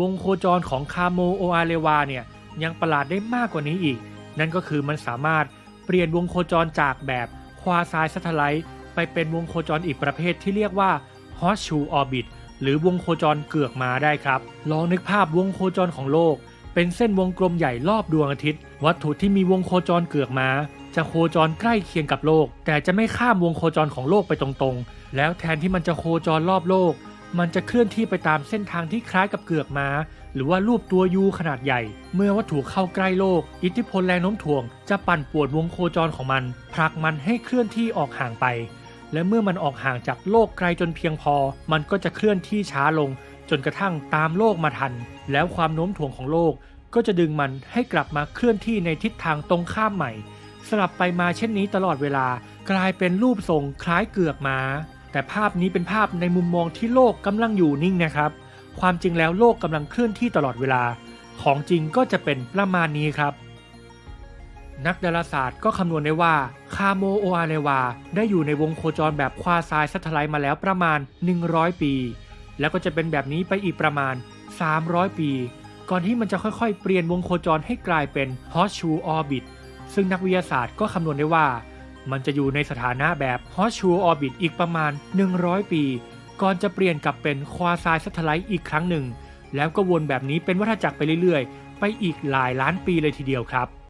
วงโคจรของคาโมโออาเลวาเนี่ยยังประหลาดได้มากกว่านี้อีก นั่นก็คือมันสามารถเปลี่ยนวงโคจรจากแบบควาซายซัตไลท์ไปเป็นวงโคจรอีกประเภทที่เรียกว่าฮอสชูออร์บิทหรือวงโคจรเกือกมาได้ครับ ลองนึกภาพวงโคจรของโลก เป็นเส้นวงกลมใหญ่รอบดวงอาทิตย์ วัตถุที่มีวงโคจรเกือกมาจะโคจรใกล้เคียงกับโลก แต่จะไม่ข้ามวงโคจรของโลกไปตรงๆ แล้วแทนที่มันจะโคจรรอบโลก มันจะเคลื่อนที่ไปตามเส้นทางที่คล้ายกับเกือกม้า หรือว่ารูปตัวยูขนาดใหญ่ เมื่อวัตถุเข้าใกล้โลก อิทธิพลแรงโน้มถ่วง จะปั่นป่วนวงโคจรของมันผลักมันให้เคลื่อนที่ออกห่างไป และเมื่อมันออกห่างจากโลกไกลจนเพียงพอ มันก็จะเคลื่อนที่ช้าลง จนกระทั่งตามโลกมาทัน แล้วความโน้มถ่วงของโลก ก็จะดึงมันให้กลับมาเคลื่อนที่ในทิศทางตรงข้ามใหม่ สลับไปมาเช่นนี้ตลอดเวลา กลายเป็นรูปทรงคล้ายเกือกม้า แต่ภาพนี้เป็นภาพในมุมมองที่โลกกำลังอยู่นิ่งนะครับ ความจริงแล้วโลกกำลังเคลื่อนที่ตลอดเวลา ของจริงก็จะเป็นประมาณนี้ครับ นักดาราศาสตร์ก็คำนวณได้ว่าคาโมโออาเลวา ได้อยู่ในวงโคจรแบบควาซายซัตไลมาแล้วประมาณ 100 ปี แล้วก็จะเป็นแบบนี้ไปอีกประมาณ 300 ปี ก่อนที่มันจะค่อยๆ เปลี่ยนวงโคจรให้กลายเป็นฮอชูออร์บิทซึ่งนักวิทยาศาสตร์ก็คำนวณได้ว่า มันจะอยู่ในสถานะแบบฮอ s ชูออร์บิทอีกประมาณ 100 ปี ก่อนจะเปลี่ยนกลับเป็นควาซายสัตไลท์อีกครั้งหนึ่ง แล้วก็วนแบบนี้เป็นวัฏจักรไปเรื่อยๆ ไปอีกหลายล้านปีเลยทีเดียวครับ